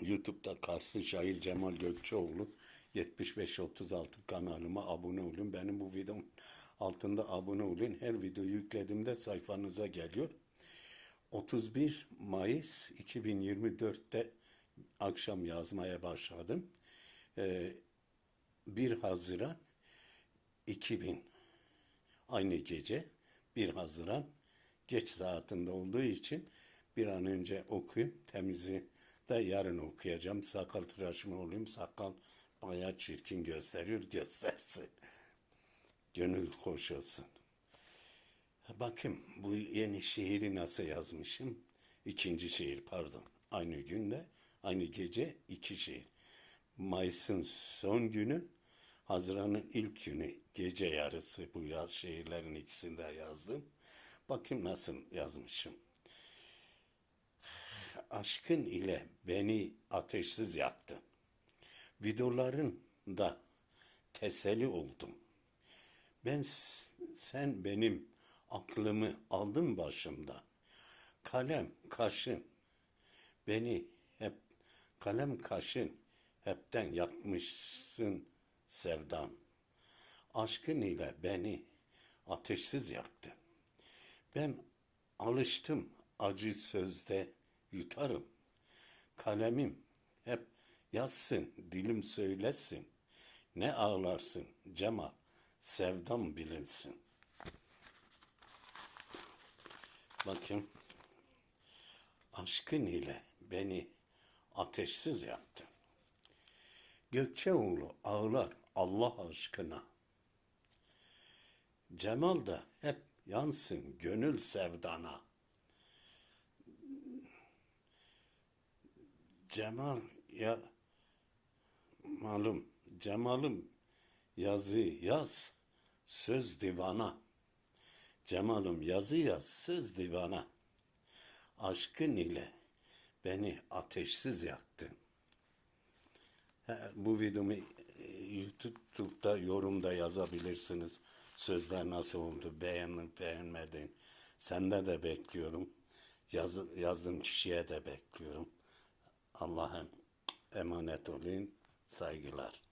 YouTube'da Kars'ın Şair Cemal Gökçeoğlu 7536 kanalıma abone olun. Benim bu videom altında abone olun. Her video yüklediğimde sayfanıza geliyor. 31 Mayıs 2024'te akşam yazmaya başladım. Ee, 1 Haziran 2000 aynı gece 1 Haziran geç saatinde olduğu için bir an önce okuyayım. Temizi de yarın okuyacağım. Sakal tıraşımı olayım. Sakal bayağı çirkin gösteriyor. Göstersin. Gönül hoş olsun. Bakın bu yeni şiiri nasıl yazmışım. İkinci şiir pardon. Aynı günde, aynı gece iki şiir. Mayıs'ın son günü, Haziran'ın ilk günü, gece yarısı bu yaz şiirlerin ikisini de yazdım. Bakayım nasıl yazmışım. Aşkın ile beni ateşsiz yaktı. Videoların da teselli oldum. Ben sen benim aklımı aldın başımda. Kalem, kaşın beni hep kalem kaşın hepten yakmışsın sevdan. Aşkın ile beni ateşsiz yaktı. Ben alıştım acı sözde yutarım. Kalemim hep yazsın, dilim söylesin. Ne ağlarsın Cemal, sevdam bilinsin. Bakın, aşkın ile beni ateşsiz yaktı. Gökçeoğlu ağlar Allah aşkına. Cemal da hep yansın gönül sevdana. Cemal ya malum Cemal'im yazı yaz söz divana. Cemal'im yazı yaz söz divana. Aşkın ile beni ateşsiz yaktı. He, Bu videomu e, YouTube'da yorumda yazabilirsiniz. Sözler nasıl oldu, beğendin, beğenmedin. Sende de bekliyorum. Yaz, yazdığım kişiye de bekliyorum. Allah'a emanet olun. Saygılar.